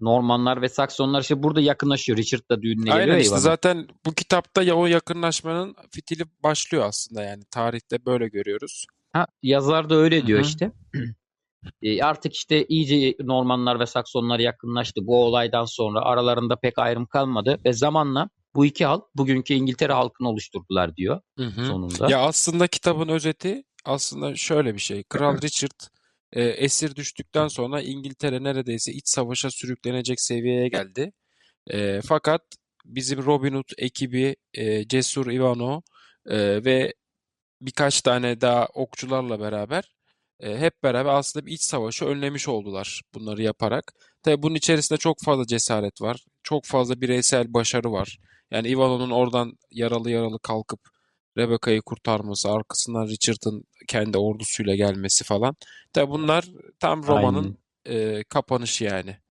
Normanlar ve Saksonlar işte burada yakınlaşıyor. Richard da düğününe geliyor Aynen ya işte zaten bu kitapta ya o yakınlaşmanın fitili başlıyor aslında yani tarihte böyle görüyoruz. Ha, yazar da öyle diyor Hı hı. işte. E, artık işte iyice Normanlar ve Saksonlar yakınlaştı. Bu olaydan sonra aralarında pek ayrım kalmadı ve zamanla bu iki halk bugünkü İngiltere halkını oluşturdular diyor Hı hı. sonunda. Ya aslında kitabın özeti aslında şöyle bir şey. Kral Richard e, esir düştükten sonra İngiltere neredeyse iç savaşa sürüklenecek seviyeye geldi. E, fakat bizim Robin Hood ekibi, e, Cesur Ivano e, ve birkaç tane daha okçularla beraber e, hep beraber aslında bir iç savaşı önlemiş oldular bunları yaparak. Tabii bunun içerisinde çok fazla cesaret var. Çok fazla bireysel başarı var. Yani Ivano'nun oradan yaralı yaralı kalkıp Rebecca'yı kurtarması, arkasından Richard'ın kendi ordusuyla gelmesi falan. Tabii bunlar tam romanın Aynen. e, kapanışı yani.